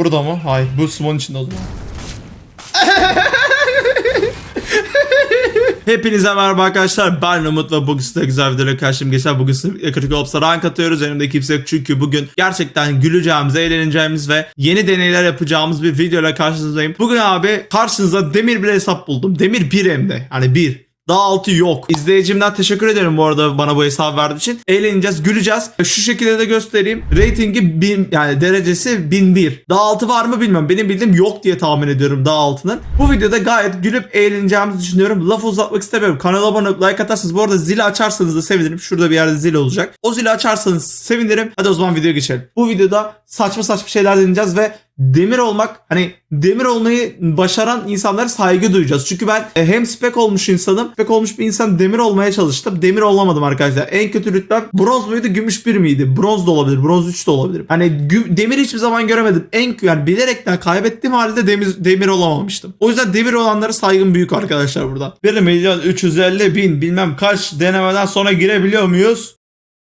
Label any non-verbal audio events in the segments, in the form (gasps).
Burada mı? Hayır. Bu Simon içinde o zaman. (laughs) Hepinize merhaba arkadaşlar. Ben Umut ve bugün size güzel videoyla karşım geçer. Bugün size Critical Ops'a rank atıyoruz. Önümde kimse yok çünkü bugün gerçekten güleceğimiz, eğleneceğimiz ve yeni deneyler yapacağımız bir videoyla karşınızdayım. Bugün abi karşınıza demir bir hesap buldum. Demir bir hem de. Yani bir. Daha altı yok. İzleyicimden teşekkür ederim bu arada bana bu hesabı verdiği için. Eğleneceğiz, güleceğiz. Şu şekilde de göstereyim. Ratingi 1000 yani derecesi 1001. Daha altı var mı bilmiyorum. Benim bildiğim yok diye tahmin ediyorum daha altının. Bu videoda gayet gülüp eğleneceğimizi düşünüyorum. Laf uzatmak istemiyorum. Kanala abone like atarsanız bu arada zili açarsanız da sevinirim. Şurada bir yerde zil olacak. O zili açarsanız sevinirim. Hadi o zaman videoya geçelim. Bu videoda saçma saçma şeyler deneyeceğiz ve demir olmak hani demir olmayı başaran insanlara saygı duyacağız. Çünkü ben e, hem spek olmuş insanım. Spek olmuş bir insan demir olmaya çalıştım. Demir olamadım arkadaşlar. En kötü rütbem bronz muydu gümüş bir miydi? Bronz da olabilir. Bronz 3 de olabilir. Hani demir hiçbir zaman göremedim. En yani bilerekten kaybettiğim halde demir, demir olamamıştım. O yüzden demir olanlara saygım büyük arkadaşlar burada. 1 milyon 350 bin bilmem kaç denemeden sonra girebiliyor muyuz?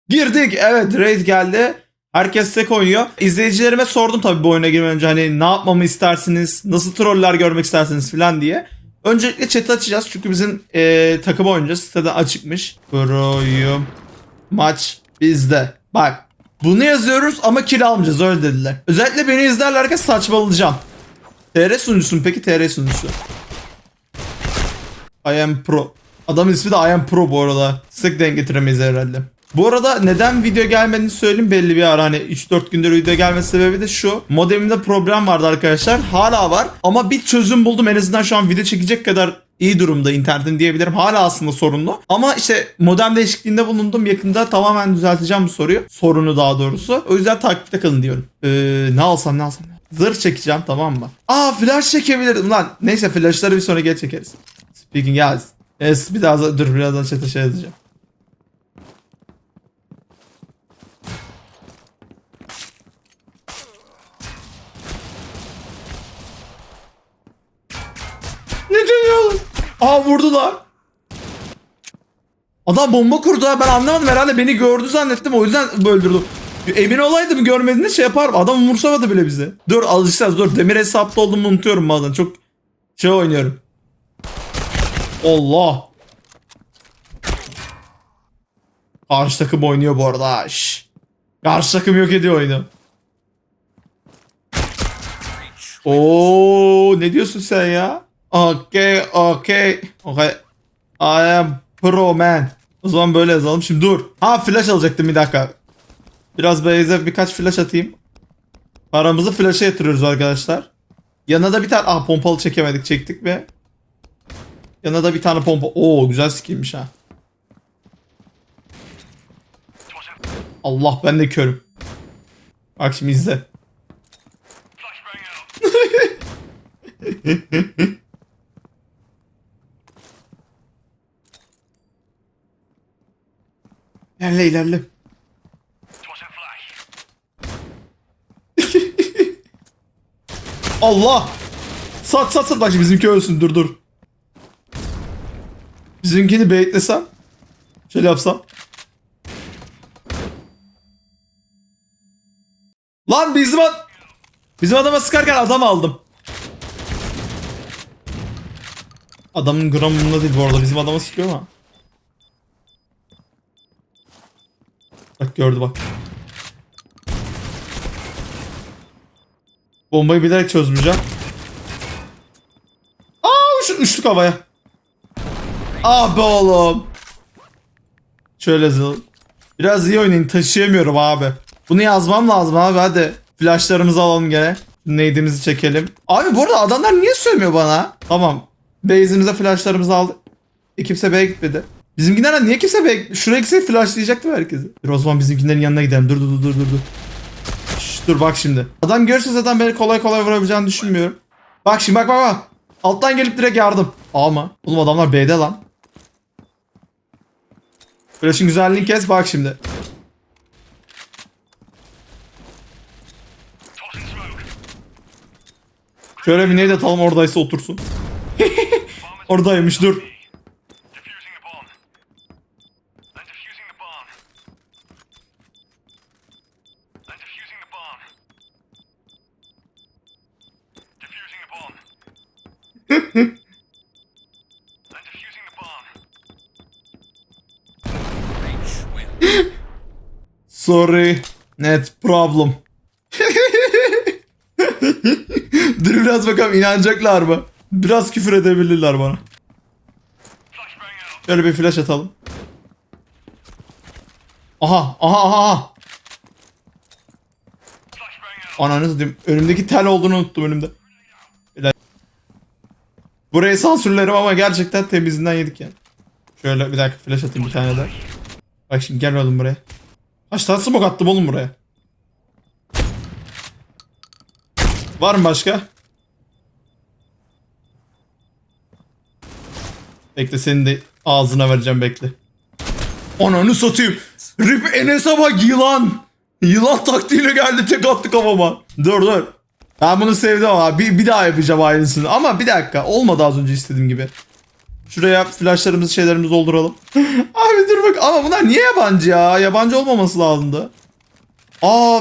Girdik. Evet raid geldi. Herkes tek oynuyor. İzleyicilerime sordum tabii bu oyuna girmeden önce hani ne yapmamı istersiniz, nasıl troller görmek istersiniz falan diye. Öncelikle chat açacağız çünkü bizim eee takım oynayacağız. Sitede açıkmış. Pro'yum. Maç bizde. Bak bunu yazıyoruz ama kill almayacağız öyle dediler. Özellikle beni izlerlerken saçmalayacağım. TR sunucusu mu peki TR sunucusu? I am pro. Adamın ismi de I am pro bu arada. Sık denk getiremeyiz herhalde. Bu arada neden video gelmediğini söyleyeyim belli bir ara hani 3-4 gündür video gelme sebebi de şu. Modemimde problem vardı arkadaşlar. Hala var ama bir çözüm buldum en azından şu an video çekecek kadar iyi durumda internetim diyebilirim. Hala aslında sorunlu. Ama işte modem değişikliğinde bulundum. Yakında tamamen düzelteceğim bu soruyu. Sorunu daha doğrusu. O yüzden takipte kalın diyorum. Ee, ne alsam ne alsam. Zırh çekeceğim tamam mı? Aa flash çekebilirdim lan. Neyse flashları bir sonra geç çekeriz. Speaking ya. Yes, bir daha dur birazdan chat'e şey yazacağım. Ne dönüyor oğlum? Aa vurdular. Adam bomba kurdu ha ben anlamadım herhalde beni gördü zannettim o yüzden öldürdüm. Emin olaydım görmediğinde şey yaparım adam umursamadı bile bizi. Dur alışacağız dur demir hesapta olduğumu unutuyorum bazen çok şey oynuyorum. Allah. Karşı takım oynuyor bu arada. şş. Karşı takım yok ediyor oyunu. Oo ne diyorsun sen ya? Okay, okay. Okay. I am pro man. O zaman böyle yazalım. Şimdi dur. Ha flash alacaktım bir dakika. Biraz base'e birkaç flash atayım. Paramızı flash'a yatırıyoruz arkadaşlar. Yanına da bir tane... Ah pompalı çekemedik. Çektik ve... Yanına da bir tane pompa... Oo güzel skinmiş ha. Allah ben de körüm. Bak şimdi izle. (laughs) İlerle ilerle. Allah! Sat sat sat bak bizimki ölsün dur dur. Bizimkini beklesem. Şöyle yapsam. Lan bizim ad Bizim adama sıkarken adam aldım. Adamın gramında değil bu arada bizim adama sıkıyor ama. Bak gördü bak. Bombayı bilerek çözmeyeceğim. Aa uç, uçtuk havaya. Be oğlum. Şöyle zıl. Biraz iyi oynayın taşıyamıyorum abi. Bunu yazmam lazım abi hadi. Flashlarımızı alalım gene. Nade'imizi çekelim. Abi bu arada adamlar niye sövmüyor bana? Tamam. Base'imize flashlarımızı aldık. Kimse B'ye gitmedi. Bizimkiler niye kimse Şuraya gitse flashlayacaktı herkesi. Dur o zaman bizimkilerin yanına gidelim. Dur dur dur dur dur. Şş, dur bak şimdi. Adam görürse zaten beni kolay kolay vurabileceğini düşünmüyorum. Bak şimdi bak bak bak. Alttan gelip direkt yardım. Ama. Oğlum adamlar B'de lan. Flash'ın güzelliğini kes bak şimdi. Şöyle bir neydi atalım oradaysa otursun. (laughs) Oradaymış dur. Sorry. Net problem. (laughs) Dur biraz bakalım inanacaklar mı? Biraz küfür edebilirler bana. Şöyle bir flash atalım. Aha aha aha aha. Ananı satayım. Önümdeki tel olduğunu unuttum önümde. Burayı sansürlerim ama gerçekten temizinden yedik yani. Şöyle bir dakika flash atayım bir tane daha. Bak şimdi gel oğlum buraya. Kaç tane smoke attım oğlum buraya. Var mı başka? Bekle senin de ağzına vereceğim bekle. Ananı satayım. Rip Enes'e bak yılan. Yılan taktiğiyle geldi tek attı kafama. Dur dur. Ben bunu sevdim ama bir, bir daha yapacağım aynısını. Ama bir dakika olmadı az önce istediğim gibi. Şuraya flashlarımızı şeylerimizi dolduralım. (laughs) Abi dur bak ama bunlar niye yabancı ya? Yabancı olmaması lazımdı. Aa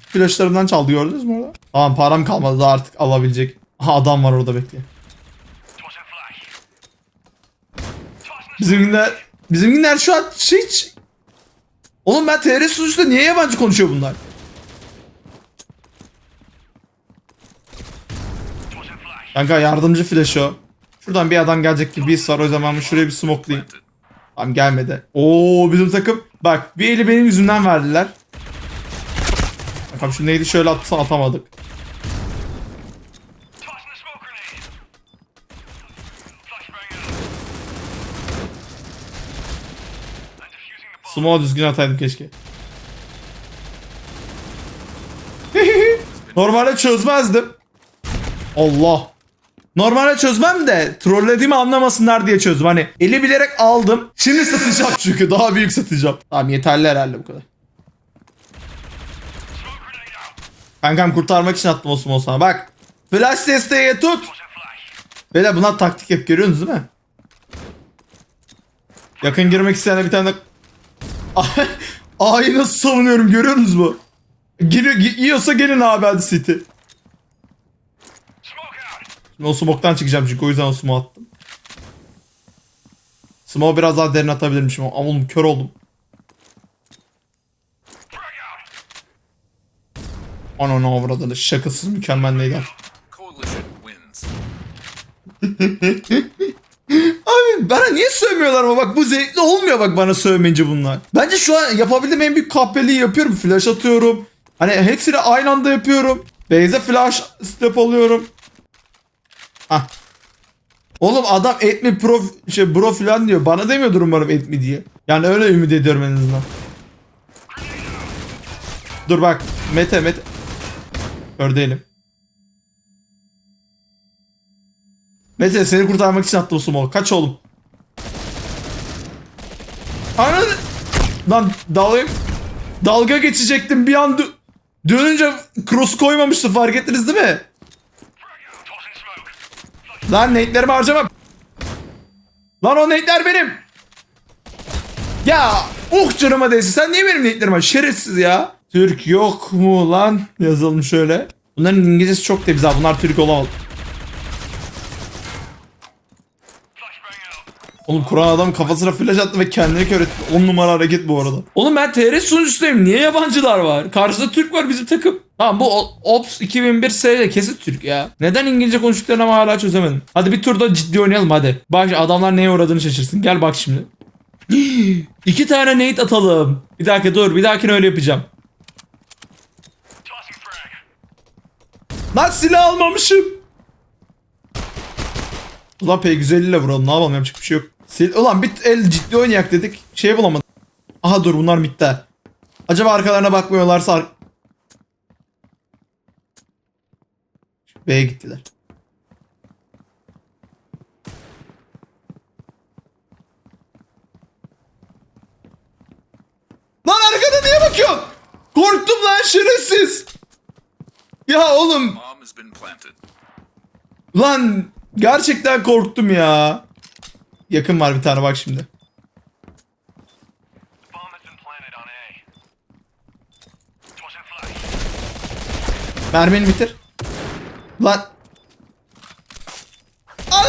flashlarımdan çaldı gördünüz mü orada? Tamam param kalmadı daha artık alabilecek. Aha adam var orada the Bizimkiler, bizimkiler şu an hiç... Oğlum ben TR sunucuda niye yabancı konuşuyor bunlar? Kanka yardımcı flash o. Şuradan bir adam gelecek gibi bir var o zaman şuraya bir smokelayayım. Tamam gelmedi. Oo bizim takım. Bak bir eli benim yüzümden verdiler. Bakalım şu neydi şöyle atsa atamadık. Smoke'u düzgün ataydım keşke. (laughs) Normalde çözmezdim. Allah. Normalde çözmem de trollediğimi anlamasınlar diye çözdüm. Hani eli bilerek aldım. Şimdi satacağım (laughs) çünkü daha büyük satacağım. Tamam yeterli herhalde bu kadar. Kankam kurtarmak için attım o smoke'u sana. Bak. Flash desteğe tut. Beyler bunlar taktik hep görüyorsunuz değil mi? Yakın girmek isteyene bir tane de... (laughs) A'yı nasıl savunuyorum görüyorsunuz mu? Giriyor, gi- yiyorsa gelin abi hadi City. Smoke. Şimdi o smoke'tan çıkacağım çünkü o yüzden o smoke attım. Smoke'u biraz daha derin atabilirmişim ama oğlum kör oldum. Out. Ananı avradını şakasız mükemmel wins. (laughs) Abi bana niye sövmüyorlar ama bak bu zevkli olmuyor bak bana sövmeyince bunlar. Bence şu an yapabildiğim en büyük kahpeliği yapıyorum. Flash atıyorum. Hani hepsini aynı anda yapıyorum. Base'e flash step alıyorum. Hah. Oğlum adam et mi pro şey bro falan diyor. Bana demiyordur umarım et mi diye. Yani öyle ümit ediyorum en azından. Dur bak. Mete Mete. Kör. Mete seni kurtarmak için attım sumo. Kaç oğlum. Ananı. Lan dalga, dalga geçecektim bir an dö- dönünce cross koymamıştı fark ettiniz değil mi? Lan nate'lerimi harcamam. Lan o nate'ler benim. Ya uh canıma değsin. Sen niye benim nate'lerimi har- Şerefsiz ya. Türk yok mu lan? Yazalım şöyle. Bunların İngilizcesi çok temiz abi. Bunlar Türk olamaz. Oğlum Kur'an adam kafasına flash attı ve kendini kör etti. 10 numara hareket bu arada. Oğlum ben TR sunucusuyum. Niye yabancılar var? Karşıda Türk var bizim takım. Tamam bu Ops 2001 S kesin Türk ya. Neden İngilizce konuştuklarını ama hala çözemedim. Hadi bir turda ciddi oynayalım hadi. Bak adamlar neye uğradığını şaşırsın. Gel bak şimdi. (gasps) İki tane nade atalım. Bir dakika dur. Bir dahakine öyle yapacağım. Lan silah almamışım. Ulan P150 ile vuralım. Ne yapalım yapacak bir şey yok. Sil Ulan bir el ciddi oynayak dedik. Şey bulamadım. Aha dur bunlar mitte. Acaba arkalarına bakmıyorlarsa ar- B'ye gittiler. Lan arkada niye bakıyorsun? Korktum lan şerefsiz. Ya oğlum. Lan gerçekten korktum ya. Yakın var bir tane bak şimdi. Mermini bitir. Lan. Ana!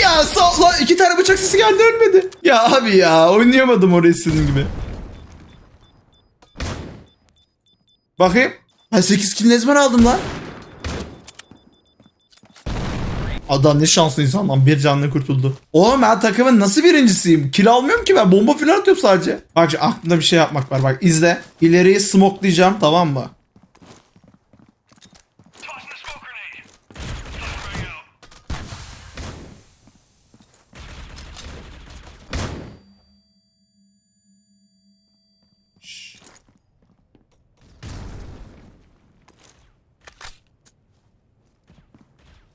Ya sağ lan iki tane bıçak sesi geldi ölmedi. Ya abi ya oynayamadım orayı istediğim gibi. Bakayım. Ha 8 kill ne zaman aldım lan? Adam ne şanslı insan lan bir canlı kurtuldu. Oğlum ben takımın nasıl birincisiyim? Kill almıyorum ki ben bomba falan atıyorum sadece. Bak aklımda bir şey yapmak var bak izle. İleriyi smokelayacağım tamam mı? Tossing a smoke grenade. Throwing out.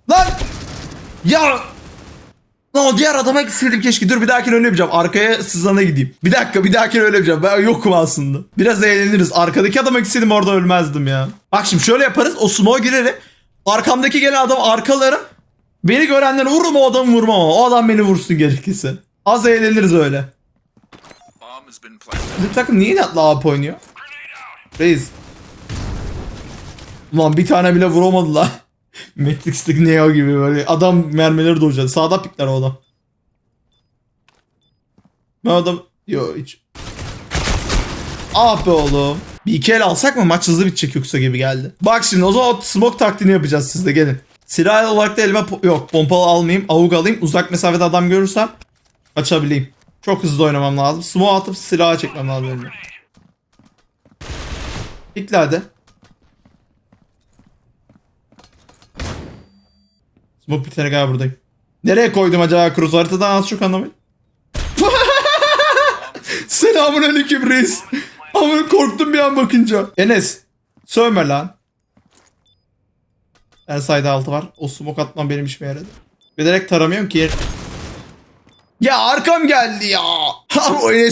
Lan! Ya! Lan diğer adama gitseydim keşke. Dur bir dahakine öyle yapacağım. Arkaya sızana gideyim. Bir dakika bir dahakine öyle yapacağım. Ben yokum aslında. Biraz eğleniriz. Arkadaki adama gitseydim orada ölmezdim ya. Bak şimdi şöyle yaparız. O smoke'a girerim. Arkamdaki gelen adam arkalarım. Beni görenleri vururum o adamı vurmam ama. O adam beni vursun gerekirse. Az eğleniriz öyle. Bizim takım niye inatla AP oynuyor? Reis. Ulan bir tane bile vuramadı la. (laughs) Matrix'teki Neo gibi böyle adam mermileri doğacak. Sağda pikler o adam. Ben adam... Yo hiç. Ah be oğlum. Bir iki el alsak mı maç hızlı bitecek yoksa gibi geldi. Bak şimdi o zaman smoke taktiğini yapacağız sizde gelin. Silah olarak da elime yok pompalı almayayım. Avuk alayım. Uzak mesafede adam görürsem açabileyim. Çok hızlı oynamam lazım. Smoke atıp silaha çekmem lazım. elime. Bekle hadi. Smoke bitene kadar buradayım. Nereye koydum acaba Cruz? Haritadan az çok anlamayın. (laughs) Selamun aleyküm reis. Ama korktum bir an bakınca. Enes. Sövme lan. En sayda altı var. O smoke atmam benim işime yaradı. Bilerek taramıyorum ki. Ya arkam geldi ya. (laughs) Abi o iyi.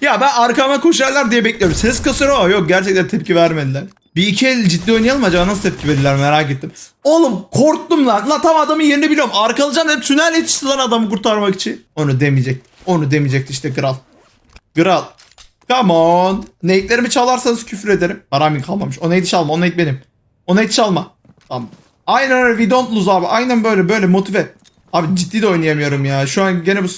Ya ben arkama koşarlar diye bekliyorum. Ses kasıyor ama yok gerçekten tepki vermediler. Bir iki el ciddi oynayalım acaba nasıl tepki verirler merak ettim. Oğlum korktum lan. Lan tam adamın yerini biliyorum. Arkalayacağım dedim tünel yetişti lan adamı kurtarmak için. Onu demeyecek. Onu demeyecekti işte kral. Kral. Come on. Nate'lerimi çalarsanız küfür ederim. Param kalmamış. O nate çalma. O nate benim. O nate çalma. Tamam. Aynen öyle. We don't lose abi. Aynen böyle böyle motive. Abi ciddi de oynayamıyorum ya. Şu an gene bu...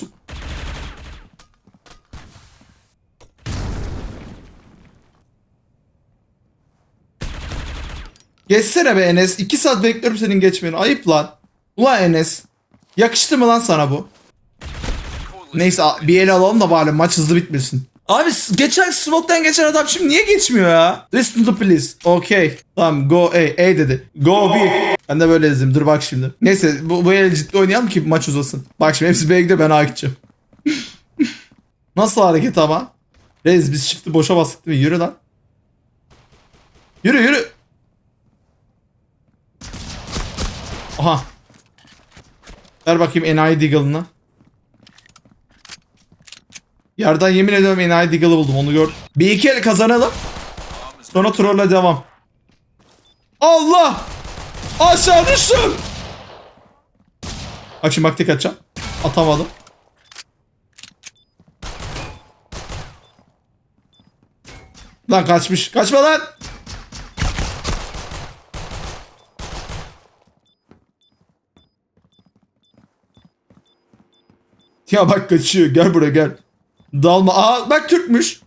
Geçsene be Enes. 2 saat bekliyorum senin geçmeni. Ayıp lan. Ulan Enes. Yakıştı mı lan sana bu? Neyse bir el alalım da bari maç hızlı bitmesin. Abi geçen smoke'tan geçen adam şimdi niye geçmiyor ya? Listen to please. Okay. Tamam go A. A dedi. Go B. Ben de böyle yazayım. Dur bak şimdi. Neyse bu, bu el ciddi oynayalım ki maç uzasın. Bak şimdi hepsi B'ye gidiyor ben A gideceğim. (laughs) Nasıl hareket ama? Reis biz shift'i boşa bastık değil mi? Yürü lan. Yürü yürü. Aha. Ver bakayım enayi Deagle'ını. Yerden yemin ediyorum enayi Deagle'ı buldum onu gör. Bir iki el kazanalım. Sonra trolle devam. Allah! Aşağı düştüm. Bak şimdi bak tek atacağım. Atamadım. Lan kaçmış. Kaçma lan. Ya bak kaçıyor. Gel buraya gel. Dalma. Aa bak Türkmüş.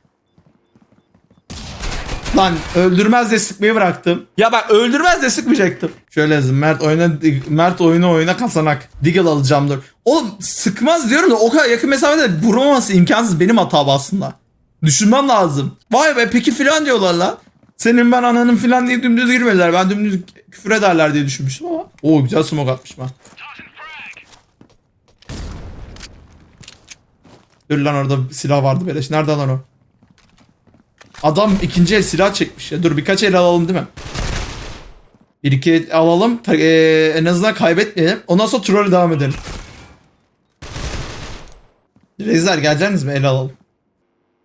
Lan öldürmez de sıkmayı bıraktım. Ya bak öldürmez de sıkmayacaktım. Şöyle yazın Mert oyuna Mert oyunu oyuna kasanak. Deagle alacağım dur. Oğlum sıkmaz diyorum da o kadar yakın mesafede vuramaması imkansız benim hatam aslında. Düşünmem lazım. Vay be peki filan diyorlar lan. Senin ben ananın filan diye dümdüz girmediler. Ben dümdüz küfür ederler diye düşünmüştüm ama. Oo güzel smoke. Tossing frag. Dur lan orada silah vardı beleş. Nerede lan o? Adam ikinci el silah çekmiş ya. Dur birkaç el alalım değil mi? Bir iki alalım. Eee, en azından kaybetmeyelim. Ondan sonra troll devam edelim. Rezler geleceksiniz mi? El alalım.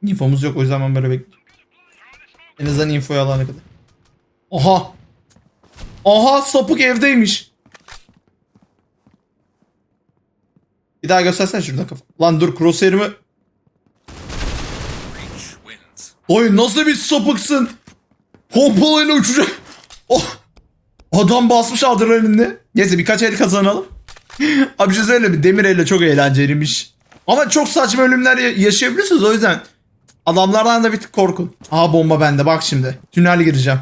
Infomuz yok o yüzden ben böyle bekliyorum. En azından infoyu alana kadar. Aha. Aha sapık evdeymiş. Bir daha göstersene şurada kafa. Lan dur wins. Oy nasıl bir sapıksın? Pompalayla uçacak. Oh. Adam basmış adrenalini. Neyse birkaç el kazanalım. (laughs) Abi bir şey söyleyeyim mi? Demir elle çok eğlenceliymiş. Ama çok saçma ölümler ya- yaşayabiliyorsunuz o yüzden. Adamlardan da bir tık korkun. Aha bomba bende bak şimdi. Tünel gireceğim.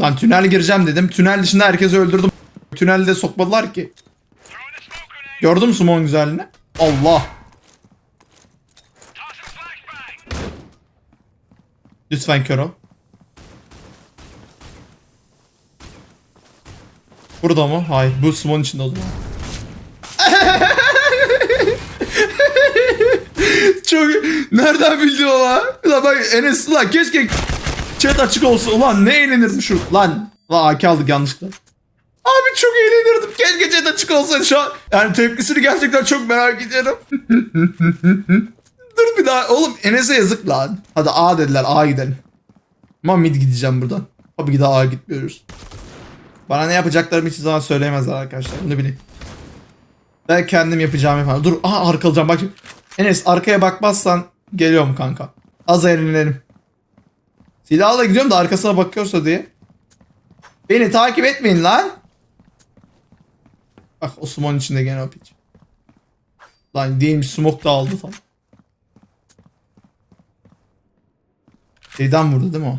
Lan tünel gireceğim dedim. Tünel dışında herkesi öldürdüm. Tünelde sokmadılar ki. Gördün mü Simon güzelliğini? Allah. Lütfen kör ol. Burada mı? Hayır. Bu Simon içinde o zaman. (laughs) Çok nereden bildi o lan? Ulan bak Enes ulan keşke chat açık olsa ulan ne eğlenirdim şu lan. Lan AK aldık yanlışlıkla. Abi çok eğlenirdim. Keşke chat açık olsaydı şu an. Yani tepkisini gerçekten çok merak ediyorum. (laughs) Dur bir daha. Oğlum Enes'e yazık lan. Hadi A dediler. A gidelim. Ama mid gideceğim buradan. Tabii ki de A gitmiyoruz. Bana ne yapacaklarımı hiçbir zaman söyleyemezler arkadaşlar. Bunu bilin. Ben kendim yapacağımı yaparım. Dur aha arkalayacağım bak. Enes arkaya bakmazsan geliyorum kanka. Az eğlenelim. Silahla gidiyorum da arkasına bakıyorsa diye. Beni takip etmeyin lan. Bak Osman içinde gene o piç. Lan değilmiş smoke da aldı tam. Şeyden vurdu değil mi o?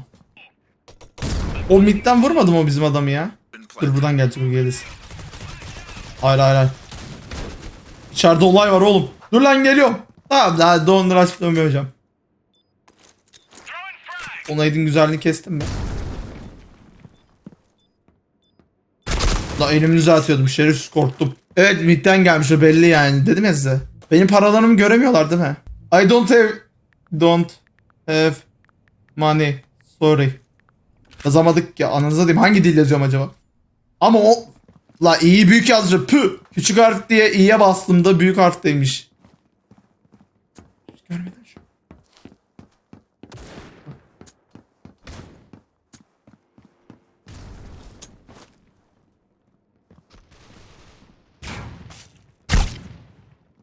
O midden vurmadı mı o bizim adamı ya? Dur buradan gelecek o gelirse. Hayır hayır hayır. İçeride olay var oğlum. Dur lan geliyorum. Tamam daha Don Rush dönmeyeceğim. Throwing frag. Onaydın güzelliğini kestim mi? La elimi düzeltiyordum. Şerif korktum. Evet midden gelmiş o belli yani. Dedim ya size. Benim paralarımı göremiyorlar değil mi? I don't have... Don't have money. Sorry. Yazamadık ya. Ananıza diyeyim. Hangi dil yazıyorum acaba? Ama o... La iyi büyük yazıcı. Pü. Küçük harf diye i'ye bastığımda büyük harfteymiş. Görmeden şu.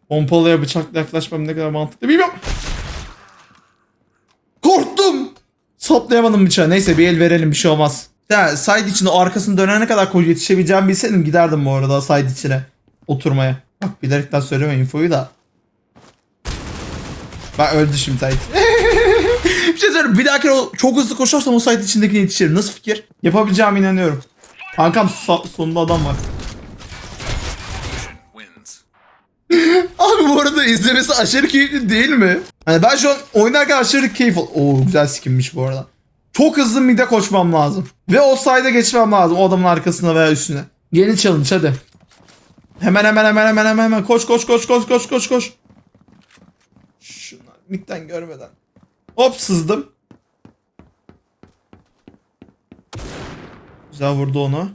Pompalıya bıçakla yaklaşmam ne kadar mantıklı bilmiyorum. Korktum. Saplayamadım bıçağı. Neyse bir el verelim bir şey olmaz. Ya side içinde arkasını dönene kadar koy yetişebileceğimi bilseydim giderdim bu arada side içine oturmaya. Bak bilerekten söyleme infoyu da. Ben öldü şimdi side. (laughs) bir şey söyleyeyim bir dahaki o çok hızlı koşarsam o side içindekine yetişirim. Nasıl fikir? Yapabileceğime inanıyorum. Kankam sonunda adam var. (laughs) Abi bu arada izlemesi aşırı keyifli değil mi? Hani ben şu an oynarken aşırı keyif Oo güzel skinmiş bu arada. Çok hızlı mide koşmam lazım. Ve o side'e geçmem lazım o adamın arkasına veya üstüne. Yeni challenge hadi. Hemen hemen hemen hemen hemen hemen koş koş koş koş koş koş koş. Şunlar midden görmeden. Hop sızdım. Güzel vurdu onu.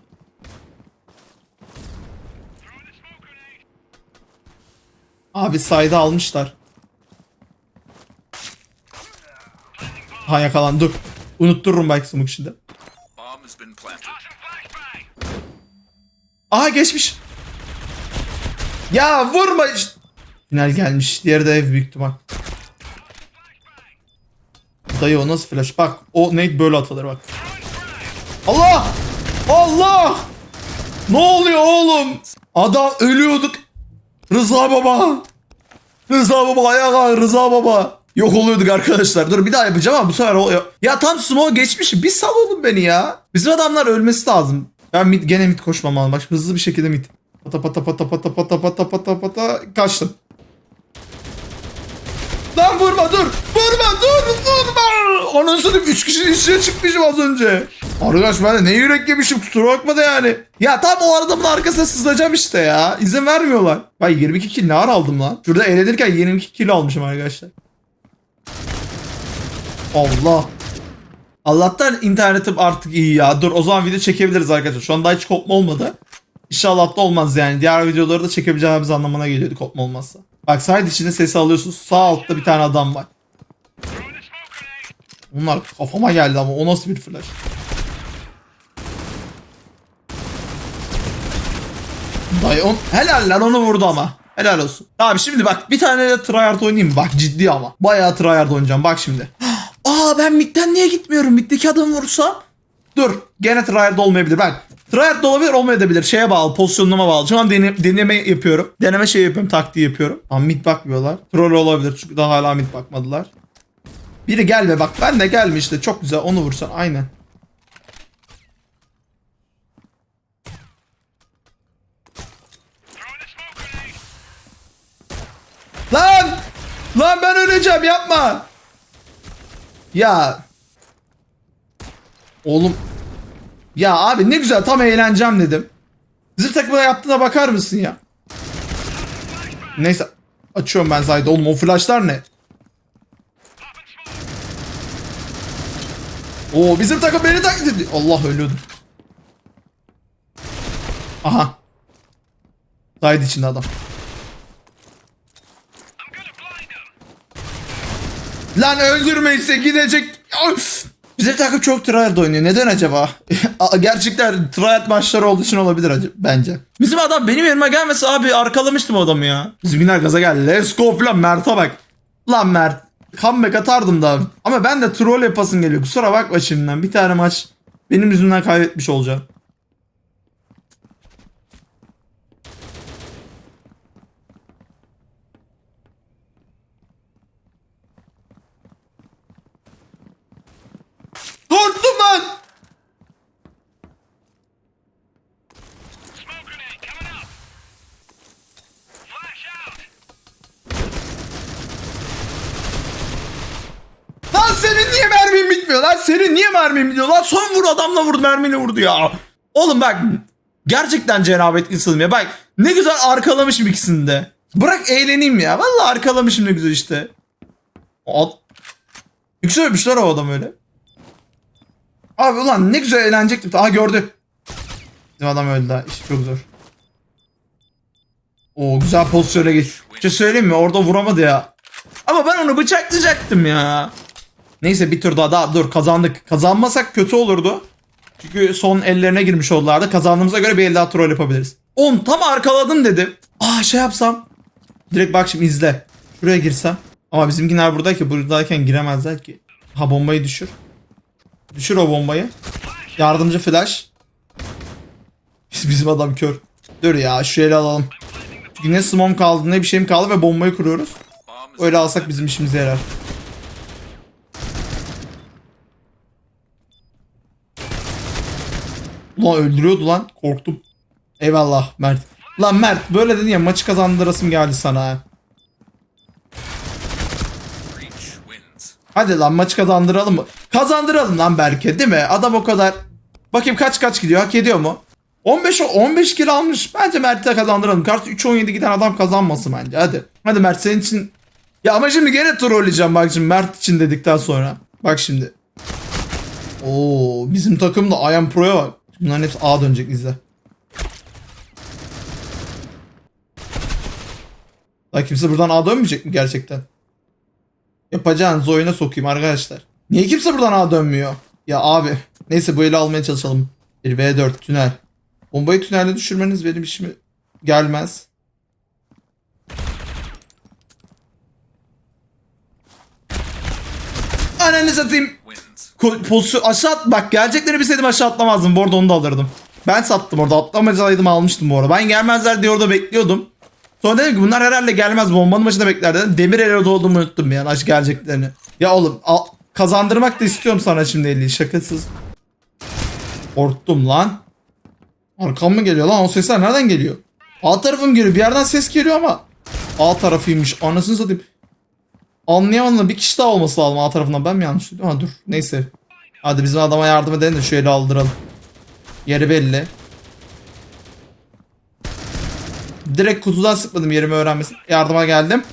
Abi sayda almışlar. Ha yakalan dur. Unuttururum belki smoke flashbang. Aha geçmiş. Ya vurma. Final gelmiş. Diğeri de ev büyük ihtimal. Dayı o nasıl flash? Bak o nade böyle atılır bak. Allah! Allah! Ne oluyor oğlum? Adam ölüyorduk. Rıza baba. Rıza baba ayağa Rıza baba. Yok oluyorduk arkadaşlar. Dur bir daha yapacağım ama bu sefer oluyor. Ya tam smoke geçmiş. Bir sal oğlum beni ya. Bizim adamlar ölmesi lazım. Ben mid, gene mid koşmam lazım. Bak hızlı bir şekilde mid. Pata pata pata pata pata pata pata pata kaçtım. Lan vurma dur. Vurma dur vurma. Onun satayım 3 kişinin içine çıkmışım az önce. Arkadaş ben de ne yürek yemişim kusura bakma da yani. Ya tam o adamın arkasına sızlayacağım işte ya. İzin vermiyorlar. Ben 22 kill ne aldım lan. Şurada eğlenirken 22 kill almışım arkadaşlar. Allah. Allah'tan internetim artık iyi ya. Dur o zaman video çekebiliriz arkadaşlar. Şu anda hiç kopma olmadı. İnşallah da olmaz yani. Diğer videoları da çekebileceğimiz anlamına geliyordu kopma olmazsa. Bak side içinde sesi alıyorsunuz. Sağ altta bir tane adam var. Bunlar kafama geldi ama o nasıl bir flash? Dayı on helal lan onu vurdu ama. Helal olsun. Abi şimdi bak bir tane de tryhard oynayayım? Bak ciddi ama. Bayağı tryhard oynayacağım bak şimdi. Aa ben midden niye gitmiyorum? Middeki adamı vursam. Dur gene tryhard olmayabilir. Ben Tryhard olabilir olmayabilir. Şeye bağlı pozisyonuma bağlı. Şu an dene- deneme yapıyorum. Deneme şey yapıyorum taktiği yapıyorum. Ama mid bakmıyorlar. Troll olabilir çünkü daha hala mid bakmadılar. Biri gelme bak ben de gelme işte çok güzel onu vursan aynen. Lan! Lan ben öleceğim yapma. Ya. Oğlum. Ya abi ne güzel tam eğleneceğim dedim. Bizim takımda yaptığına bakar mısın ya? Neyse. Açıyorum ben Zayda. Oğlum o flashlar ne? Oo bizim takım beni taklit ediyor. Allah ölüyordum. Aha. Zayda içinde adam. Lan öldürmeyse gidecek. Of! Bizim takım çok tryhard oynuyor. Neden acaba? (laughs) Gerçekten tryhard maçları olduğu için olabilir acaba, bence. Bizim adam benim yerime gelmese abi arkalamıştım adamı ya. Bizimkiler gaza geldi. Let's go falan Mert'e bak. Lan Mert. Comeback atardım da. Ama ben de troll yapasım geliyor. Kusura bakma şimdiden. Bir tane maç benim yüzümden kaybetmiş olacağım. Korktum out. Lan senin niye mermin bitmiyor lan? Senin niye mermin bitmiyor lan? Son vur adamla vurdu mermiyle vurdu ya. Oğlum bak gerçekten cenabet insanım ya. Bak ne güzel arkalamışım ikisini de. Bırak eğleneyim ya. Vallahi arkalamışım ne güzel işte. Ad... Yüksel öpmüşler o adam öyle. Abi ulan ne güzel eğlenecektim. Aha gördü. Bizim adam öldü daha. İş çok zor. Oo güzel pozisyona geç. Bir şey söyleyeyim mi? Orada vuramadı ya. Ama ben onu bıçaklayacaktım ya. Neyse bir tur daha, daha dur kazandık. Kazanmasak kötü olurdu. Çünkü son ellerine girmiş oldular da kazandığımıza göre bir el daha troll yapabiliriz. Oğlum tam arkaladım dedim. Aa şey yapsam. Direkt bak şimdi izle. Şuraya girsem. Ama bizimkiler buradayken buradayken giremezler ki. Ha bombayı düşür. Düşür o bombayı. Yardımcı flash. (laughs) Bizim adam kör. Dur ya şu eli alalım. Çünkü ne smoke kaldı ne bir şeyim kaldı ve bombayı kuruyoruz. Öyle alsak bizim işimize yarar. Ulan öldürüyordu lan. Korktum. Eyvallah Mert. Lan Mert böyle dedin ya maçı kazandırasım geldi sana. Hadi lan maçı kazandıralım mı? Kazandıralım lan Berke değil mi? Adam o kadar. Bakayım kaç kaç gidiyor hak ediyor mu? 15 o- 15 kilo almış. Bence Mert'e kazandıralım. Kart 3-17 giden adam kazanmasın bence. Hadi. Hadi Mert senin için. Ya ama şimdi gene trolleyeceğim bak şimdi Mert için dedikten sonra. Bak şimdi. Oo bizim takım da I am Pro'ya bak. Bunların hepsi A dönecek izle. Lan kimse buradan A dönmeyecek mi gerçekten? Yapacağınız oyuna sokayım arkadaşlar. Niye kimse buradan A dönmüyor? Ya abi. Neyse bu eli almaya çalışalım. Bir V4 tünel. Bombayı tünelde düşürmeniz benim işime gelmez. Ananı satayım. Pozisyon aşağı at bak geleceklerini bilseydim aşağı atlamazdım. Bu arada onu da alırdım. Ben sattım orada atlamasaydım almıştım bu arada. Ben gelmezler diye orada bekliyordum. Sonra dedim ki bunlar herhalde gelmez bombanın başında bekler dedim. Demir el olduğumu unuttum yani aç geleceklerini. Ya oğlum al- kazandırmak da istiyorum sana şimdi eli şakasız. Korktum lan. Arkam mı geliyor lan o sesler nereden geliyor? A tarafım geliyor bir yerden ses geliyor ama. A tarafıymış anasını satayım. Anlayamadım bir kişi daha olması lazım A tarafından ben mi yanlış duydum? Ha dur neyse. Hadi bizim adama yardım edelim de şu eli aldıralım. Yeri belli. Direkt kutudan sıkmadım yerimi öğrenmesin. Yardıma geldim.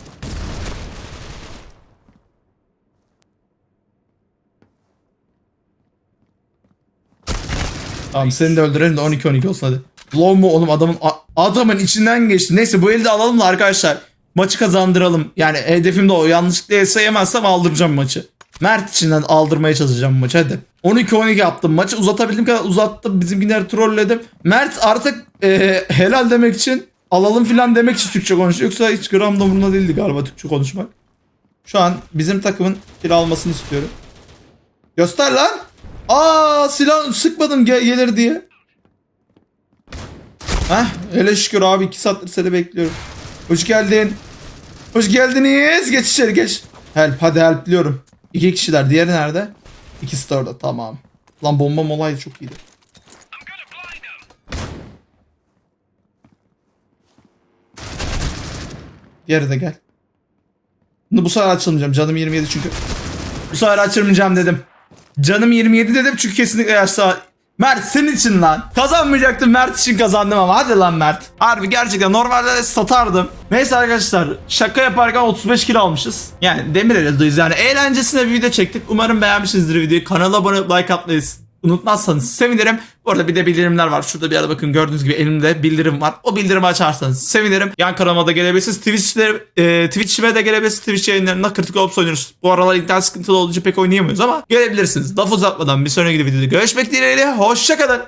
Tamam seni de öldürelim de 12-12 olsun hadi. Low mu oğlum adamın adamın içinden geçti. Neyse bu eli de alalım da arkadaşlar. Maçı kazandıralım. Yani hedefim de o. Yanlışlıkla ESA yemezsem aldıracağım maçı. Mert içinden aldırmaya çalışacağım maçı hadi. 12-12 yaptım. Maçı uzatabildiğim kadar uzattım. Bizimkileri trolledim. Mert artık e, helal demek için alalım filan demek için Türkçe konuşuyor. Yoksa hiç gram da umurunda değildi galiba Türkçe konuşmak. Şu an bizim takımın kill almasını istiyorum. Göster lan. Aa silah sıkmadım ge- gelir diye. Heh hele şükür abi 2 saattir seni bekliyorum. Hoş geldin. Hoş geldiniz. Geç içeri geç. Help hadi help diyorum. İki kişiler. Diğeri nerede? İkisi de orada tamam. Lan bombam olaydı çok iyiydi. Diğeri de gel. Bunu bu sefer açılmayacağım. Canım 27 çünkü. Bu sefer açılmayacağım dedim. Canım 27 dedim çünkü kesinlikle yaşta. Mert senin için lan. Kazanmayacaktım Mert için kazandım ama hadi lan Mert. Harbi gerçekten normalde de satardım. Neyse arkadaşlar şaka yaparken 35 kilo almışız. Yani demir eldayız yani eğlencesine bir video çektik. Umarım beğenmişsinizdir videoyu. Kanala abone olup like atmayı unutmazsanız sevinirim. Bu arada bir de bildirimler var. Şurada bir yerde bakın gördüğünüz gibi elimde bildirim var. O bildirimi açarsanız sevinirim. Yan kanalıma da gelebilirsiniz. Twitch'te, e, Twitch'ime de gelebilirsiniz. Twitch yayınlarında kritik Ops oynuyoruz. Bu aralar internet sıkıntılı olduğu için pek oynayamıyoruz ama gelebilirsiniz. Laf uzatmadan bir sonraki videoda görüşmek dileğiyle. Hoşçakalın.